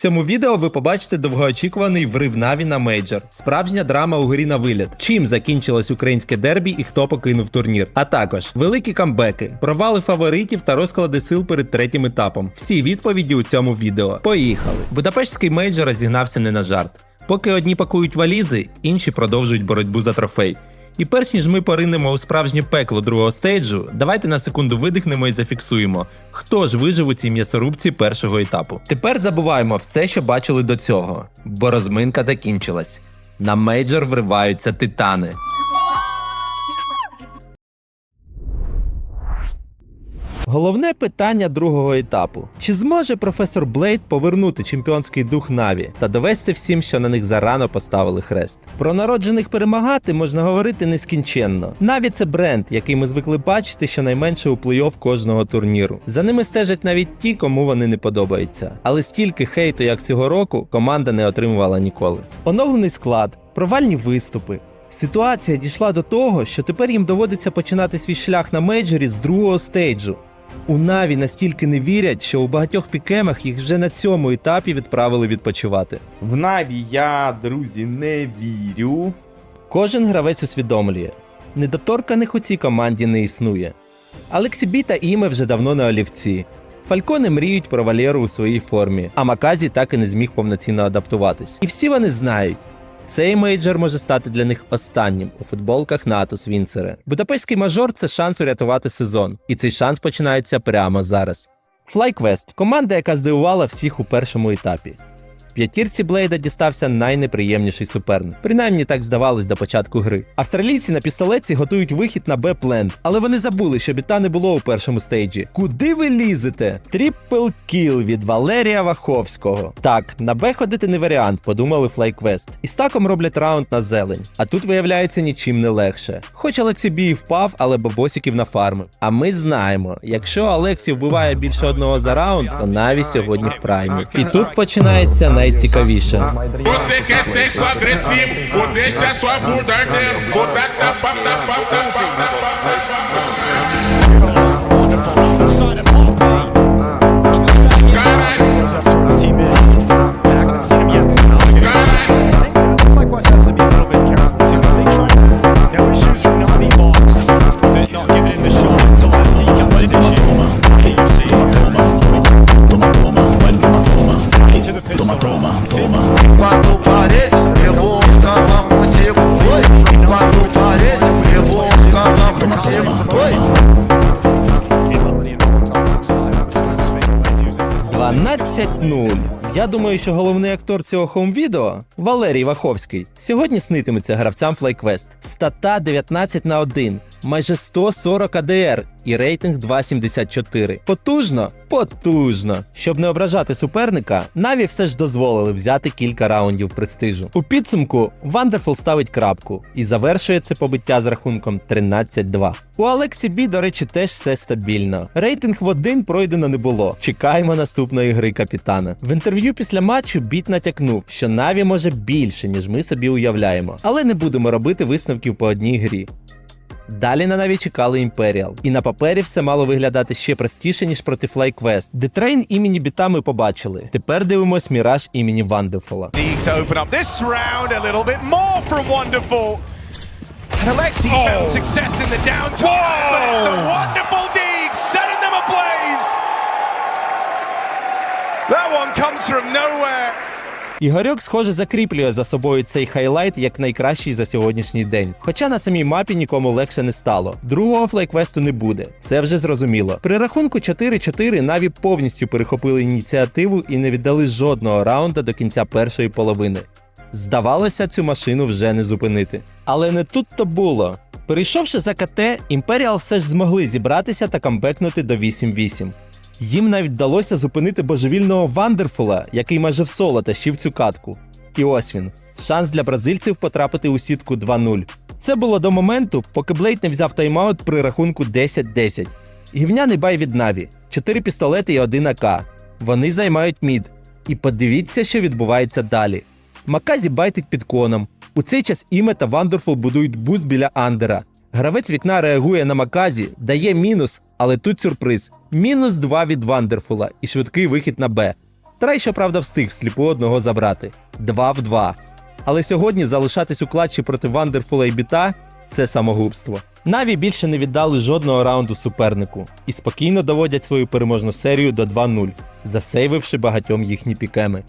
цьому відео ви побачите довгоочікуваний врив Наві на мейджор. Справжня драма у грі на виліт. Чим закінчилось українське дербі і хто покинув турнір. А також великі камбеки, провали фаворитів та розклади сил перед третім етапом. Всі відповіді у цьому відео. Поїхали. Будапештський мейджор розігнався не на жарт. Поки одні пакують валізи, інші продовжують боротьбу за трофей. І перш ніж ми поринемо у справжнє пекло другого стейджу, давайте на секунду видихнемо і зафіксуємо, хто ж вижив у цій м'ясорубці першого етапу. Тепер забуваємо все, що бачили до цього, бо розминка закінчилась. На мейджор вриваються титани. Головне питання другого етапу: чи зможе професор Блейд повернути чемпіонський дух Наві та довести всім, що на них зарано поставили хрест? Про народжених перемагати можна говорити нескінченно. Наві це бренд, який ми звикли бачити щонайменше у плей-офф кожного турніру. За ними стежать навіть ті, кому вони не подобаються. Але стільки хейту, як цього року, команда не отримувала ніколи. Оновлений склад, провальні виступи. Ситуація дійшла до того, що тепер їм доводиться починати свій шлях на мейджорі з другого стейджу. У Наві настільки не вірять, що у багатьох пікемах їх вже на цьому етапі відправили відпочивати. В Наві я, друзі, не вірю. Кожен гравець усвідомлює, недоторканих у цій команді не існує. Алексібі та Іме вже давно на олівці. Фалькони мріють про Валєру у своїй формі, а Маказі так і не зміг повноцінно адаптуватись. І всі вони знають. Цей мейджор може стати для них останнім у футболках НАТО Вінцере. Будапештський мажор це шанс урятувати сезон, і цей шанс починається прямо зараз. FlyQuest – команда, яка здивувала всіх у першому етапі. П'ятірці Блейда дістався найнеприємніший суперник. Принаймні так здавалось до початку гри. Австралійці на пістолетці готують вихід на Б-плент, але вони забули, що біта не було у першому стейджі. Куди ви лізете? Тріпл кіл від Валерія Ваховського. Так, на Б ходити не варіант, подумали FlyQuest. І стаком роблять раунд на зелень. А тут виявляється нічим не легше. Хоч Олексій Бій впав, але бабосиків на фарми. А ми знаємо, якщо Олексій вбиває більше одного за раунд, то Наві сьогодні в праймі. І тут починається найцікавіше. Você quer sexo agressivo, vou deixar sua bunda ardendo. Vou dar tapa, tapa, tapa, tapa, tapa. Я думаю, що головний актор цього хоум-відео Валерій Ваховський сьогодні снитиметься гравцям FlyQuest. Стата 19 на 1, майже 140 АДР і рейтинг 2.74. Потужно? Потужно. Щоб не ображати суперника, Наві все ж дозволили взяти кілька раундів престижу. У підсумку Вандерфул ставить крапку і завершує це побиття з рахунком 13-2. У Алексі Бі, до речі, теж все стабільно. Рейтинг в один пройдено не було. Чекаємо наступної гри капітана. В інтерв'ю після матчу Біт натякнув, що Наві може більше, ніж ми собі уявляємо, але не будемо робити висновків по одній грі. Далі на Наві чекали Імперіал, і на папері все мало виглядати ще простіше, ніж проти FlyQuest. Детрейн імені біта ми побачили. Тепер дивимось Міраж імені. And Alexi's found success in the down but it's the Wonderful Deed setting them ablaze. That one comes from nowhere. Ігорьок, схоже, закріплює за собою цей хайлайт як найкращий за сьогоднішній день. Хоча на самій мапі нікому легше не стало. Другого флейквесту не буде, це вже зрозуміло. При рахунку 4-4 Наві повністю перехопили ініціативу і не віддали жодного раунда до кінця першої половини. Здавалося, цю машину вже не зупинити. Але не тут то було. Перейшовши за КТ, Імперіал все ж змогли зібратися та камбекнути до 8-8. Їм навіть вдалося зупинити божевільного Вандерфула, який майже в соло тащив цю катку. І ось він шанс для бразильців потрапити у сітку 2-0. Це було до моменту, поки Блейд не взяв тайм-аут при рахунку 10-10. Гівняний бай від Наві, 4 пістолети і 1 АК. Вони займають мід. І подивіться, що відбувається далі. Маказі байтить під коном. У цей час Іме та Вандерфул будують буст біля Андера. Гравець вікна реагує на Маказі, дає мінус, але тут сюрприз: мінус 2 від Вандерфула і швидкий вихід на Б. Трай, щоправда, встиг сліпу одного забрати. 2 в 2. Але сьогодні залишатись у клатчі проти Вандерфула і Біта це самогубство. Наві більше не віддали жодного раунду супернику і спокійно доводять свою переможну серію до 2-0, засейвивши багатьом їхні пікеми.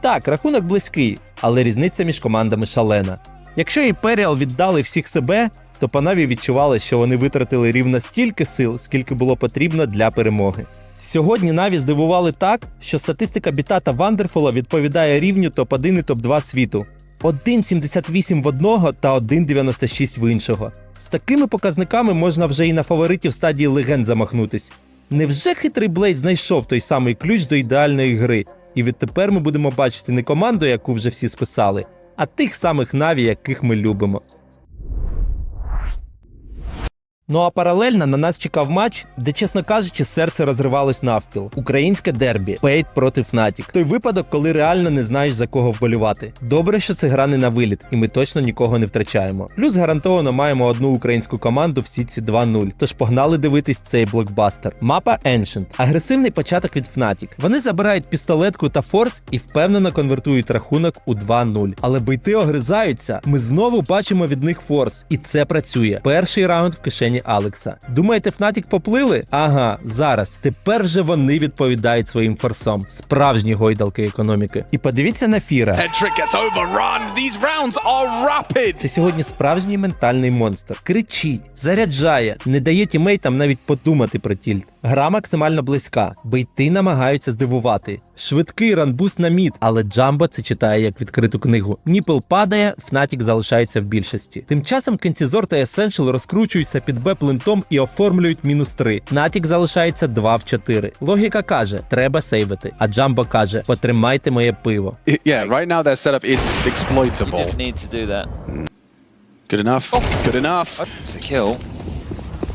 Так, рахунок близький, але різниця між командами шалена. Якщо Імперіал віддали всіх себе, то по Наві відчували, що вони витратили рівно стільки сил, скільки було потрібно для перемоги. Сьогодні Наві здивували так, що статистика Біта та Вандерфула відповідає рівню топ-1 і топ-2 світу. 1,78 в одного та 1,96 в іншого. З такими показниками можна вже і на фаворитів стадії легенд замахнутись. Невже хитрий Блейд знайшов той самий ключ до ідеальної гри? І відтепер ми будемо бачити не команду, яку вже всі списали, а тих самих Наві, яких ми любимо. Ну а паралельно на нас чекав матч, де, чесно кажучи, серце розривалось навпіл. Українське дербі, Пейт проти Fnatic. Той випадок, коли реально не знаєш за кого вболювати. Добре, що це гра не на виліт, і ми точно нікого не втрачаємо. Плюс гарантовано маємо одну українську команду в сітці 2-0. Тож погнали дивитись цей блокбастер. Мапа Ancient. Агресивний початок від Fnatic. Вони забирають пістолетку та форс і впевнено конвертують рахунок у 2-0. Але бейти огризаються. Ми знову бачимо від них форс, і це працює. Перший раунд в кишені Алекса. Думаєте, Fnatic поплили? Ага, зараз. Тепер вже вони відповідають своїм форсом. Справжні гойдалки економіки. І подивіться на Фіра. These rounds are rapid. Це сьогодні справжній ментальний монстр. Кричить, заряджає, не дає тімейтам навіть подумати про тільт. Гра максимально близька, бейти намагаються здивувати. Швидкий ранбуст на мід, але Джамбо це читає як відкриту книгу. Ніпл падає, Фнатік залишається в більшості. Тим часом Кенцізор та Essential розкручуються під Б плентом і оформлюють мінус 3. Натік залишається 2 в 4. Логіка каже, треба сейвити. А Джамбо каже: потримайте моє пиво. Yeah, right now their setup is exploitable. You Didn't need to do that. Good enough. Good enough. It's a kill.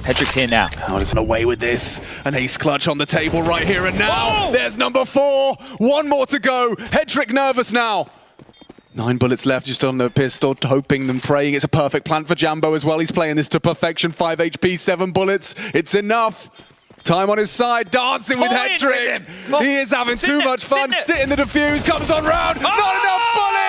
Hedrick's here now. Oh, it's away with this. An ace clutch on the table right here and now. There's number four. One more to go. Hedrick nervous now. Nine bullets left, just on the pistol, hoping and praying it's a perfect plant for Jambo as well. He's playing this to perfection. Five HP, seven bullets. It's enough. Time on his side, dancing with Pull in with Hedrick. him. Come on. He is having Sit too much fun. there. Sit in the defuse, comes on round. Not Oh, enough bullets.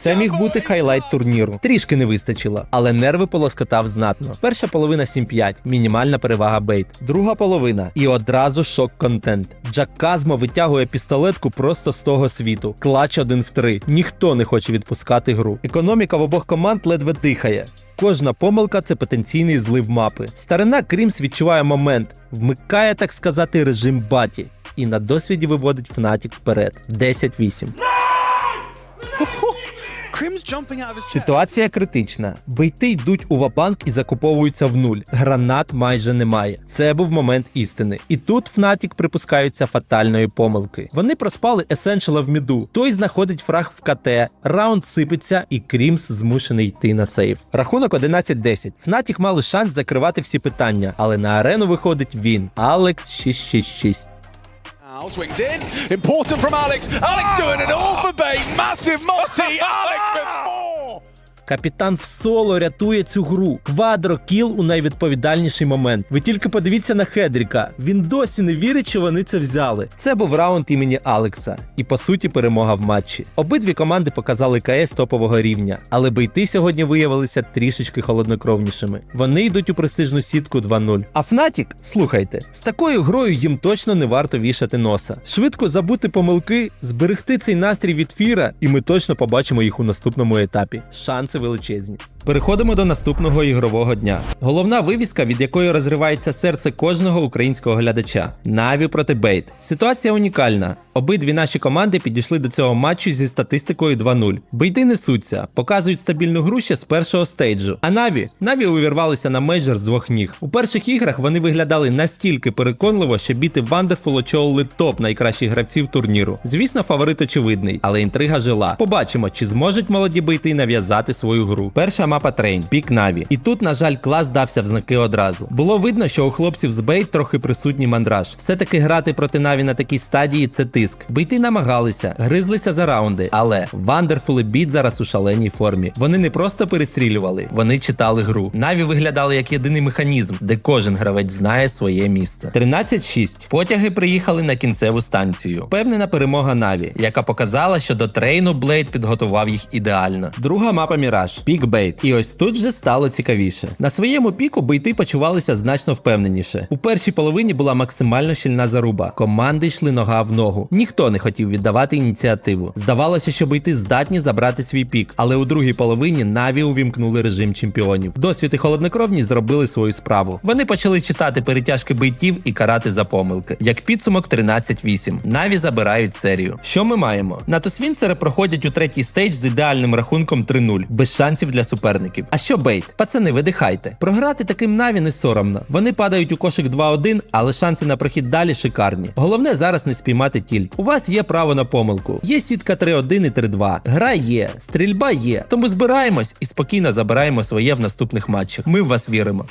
Це міг бути хайлайт турніру. Трішки не вистачило, але нерви полоскотав знатно. Перша половина 7-5, мінімальна перевага бейт. Друга половина і одразу шок-контент. Джак Казмо витягує пістолетку просто з того світу. Клач 1 в 3. Ніхто не хоче відпускати гру. Економіка в обох команд ледве дихає. Кожна помилка це потенційний злив мапи. Старина Крімс відчуває момент, вмикає, так сказати, режим баті. І на досвіді виводить Фнатік вперед. 10-8. Crim's jumping out of his Ситуація критична. Бейти йдуть у вабанк і закуповуються в нуль. Гранат майже немає. Це був момент істини. І тут Фнатік припускаються фатальної помилки. Вони проспали Есеншала в міду. Той знаходить фраг в КТ, раунд сипеться, і Крімс змушений йти на сейв. Рахунок 11-10. Фнатік мали шанс закривати всі питання, але на арену виходить він. Алекс 666. Now swings in. Important from Alex. Alex doing it all for bait. Massive multi. Alex with four. Капітан в соло рятує цю гру. Квадро кіл у найвідповідальніший момент. Ви тільки подивіться на Хедріка. Він досі не вірить, що вони це взяли. Це був раунд імені Алекса, і по суті перемога в матчі. Обидві команди показали КС топового рівня, але бейти сьогодні виявилися трішечки холоднокровнішими. Вони йдуть у престижну сітку 2-0. А Фнатік, слухайте, з такою грою їм точно не варто вішати носа. Швидко забути помилки, зберегти цей настрій від фіра, і ми точно побачимо їх у наступному етапі. Шанси величезні. Переходимо до наступного ігрового дня. Головна вивіска, від якої розривається серце кожного українського глядача. Наві проти Бейт. Ситуація унікальна. Обидві наші команди підійшли до цього матчу зі статистикою 2-0. Бейти несуться, показують стабільну гру ще з першого стейджу. А Наві Наві увірвалися на мейджор з двох ніг. У перших іграх вони виглядали настільки переконливо, що біти Вандерфул очолили топ найкращих гравців турніру. Звісно, фаворит очевидний, але інтрига жила. Побачимо, чи зможуть молоді бейти нав'язати свою гру. Перша мапа Трейн, пік Наві. І тут, на жаль, клас дався в знаки одразу. Було видно, що у хлопців з Бейт трохи присутній мандраж. Все-таки грати проти Наві на такій стадії це тиск. Бейти намагалися, гризлися за раунди, але Вандерфули біт зараз у шаленій формі. Вони не просто перестрілювали, вони читали гру. Наві виглядали як єдиний механізм, де кожен гравець знає своє місце. 13-6. Потяги приїхали на кінцеву станцію. Впевнена перемога Наві, яка показала, що до трейну Блейд підготував їх ідеально. Друга мапа Міраж, пік Бейт. І ось тут же стало цікавіше. На своєму піку бейти почувалися значно впевненіше. У першій половині була максимально щільна заруба. Команди йшли нога в ногу. Ніхто не хотів віддавати ініціативу. Здавалося, що бейти здатні забрати свій пік, але у другій половині Наві увімкнули режим чемпіонів. Досвід і холоднокровні зробили свою справу. Вони почали читати перетяжки бейтів і карати за помилки. Як підсумок 13-8. Наві забирають серію. Що ми маємо? Натосвінцери проходять у третій стейдж з ідеальним рахунком 3-0, без шансів для суперників. А що бейт? Пацани, видихайте. Програти таким Наві не соромно. Вони падають у кошик 2-1, але шанси на прохід далі шикарні. Головне зараз не спіймати тільт. У вас є право на помилку. Є сітка 3-1 і 3-2. Гра є, стрільба є. Тому збираємось і спокійно забираємо своє в наступних матчах. Ми в вас віримо.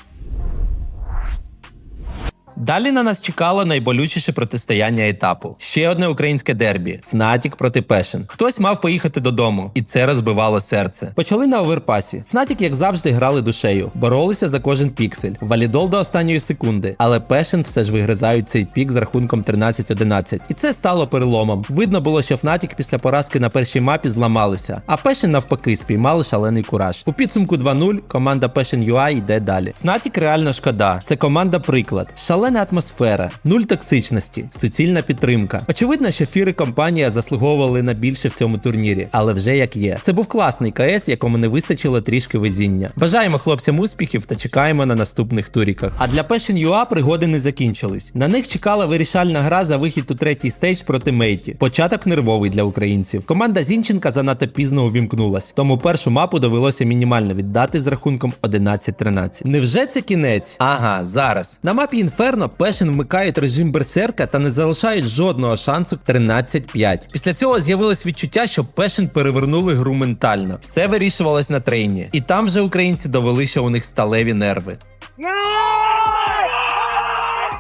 Далі на нас чекало найболючіше протистояння етапу. Ще одне українське дербі Фнатік проти Пешен. Хтось мав поїхати додому, і це розбивало серце. Почали на оверпасі. Фнатік, як завжди, грали душею, боролися за кожен піксель. Валідол до останньої секунди, але Пешен все ж вигризають цей пік з рахунком 13-11. І це стало переломом. Видно було, що Фнатік після поразки на першій мапі зламалися, а Пешен навпаки спіймали шалений кураж. У підсумку 2-0 команда Passion UI йде далі. Фнатік реально шкода. Це команда приклад. Шалена атмосфера, нуль токсичності, суцільна підтримка. Очевидно, що фіри компанія заслуговували на більше в цьому турнірі, але вже як є. Це був класний КС, якому не вистачило трішки везіння. Бажаємо хлопцям успіхів та чекаємо на наступних туріках. А для Passion UA пригоди не закінчились. На них чекала вирішальна гра за вихід у третій стейдж проти Мейті. Початок нервовий для українців. Команда Зінченка занадто пізно увімкнулась, тому першу мапу довелося мінімально віддати з рахунком 11-13. Невже це кінець? Ага, зараз. На мапі Інферно Пешен вмикають режим берсерка та не залишають жодного шансу 13-5. Після цього з'явилось відчуття, що Пешен перевернули гру ментально. Все вирішувалось на трейні. І там же українці довели, що у них сталеві нерви.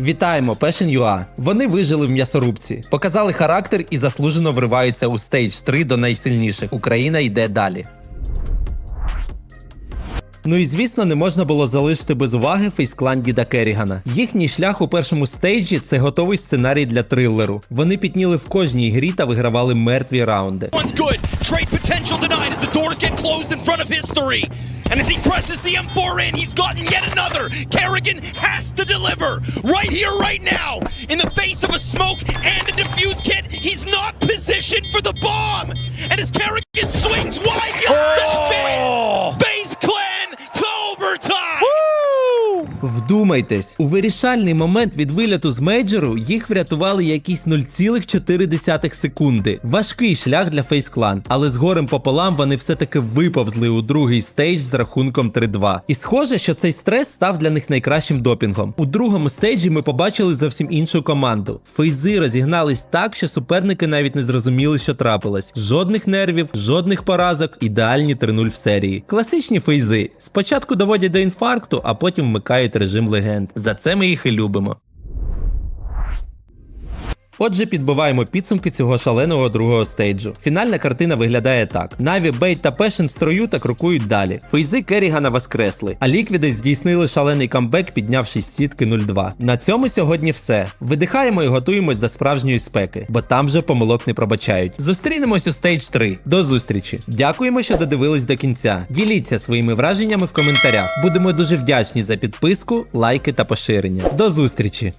Вітаємо Passion UA. Вони вижили в м'ясорубці, показали характер і заслужено вриваються у стейдж 3 до найсильніших. Україна йде далі. Ну і звісно, не можна було залишити без уваги фейсклан Діда Керрігана. Їхній шлях у першому стейджі це готовий сценарій для трилеру. Вони пітніли в кожній грі та вигравали мертві раунди. And as he presses the M4 in, he's gotten yet another. Kerrigan has to deliver. Right here, right now. In the face of a smoke and a defuse kit, he's not positioned for the bomb. And as Kerrigan Вдумайтесь, у вирішальний момент від виліту з мейджору їх врятували якісь 0,4 секунди. Важкий шлях для фейсклан, але з горем пополам вони все-таки виповзли у другий стейдж з рахунком 3-2. І схоже, що цей стрес став для них найкращим допінгом. У другому стейджі ми побачили зовсім іншу команду. Фейзи розігнались так, що суперники навіть не зрозуміли, що трапилось. Жодних нервів, жодних поразок, ідеальні 3-0 в серії. Класичні фейзи. Спочатку доводять до інфаркту, а потім вмикають режим легенд. За це ми їх і любимо. Отже, підбиваємо підсумки цього шаленого другого стейджу. Фінальна картина виглядає так: Наві, Бейт та Пешен в строю та крокують далі. Фейзи Керрігана воскресли, а ліквіди здійснили шалений камбек, піднявши з сітки 0-2. На цьому сьогодні все. Видихаємо і готуємось до справжньої спеки, бо там вже помилок не пробачають. Зустрінемось у стейдж 3. До зустрічі. Дякуємо, що додивились до кінця. Діліться своїми враженнями в коментарях. Будемо дуже вдячні за підписку, лайки та поширення. До зустрічі!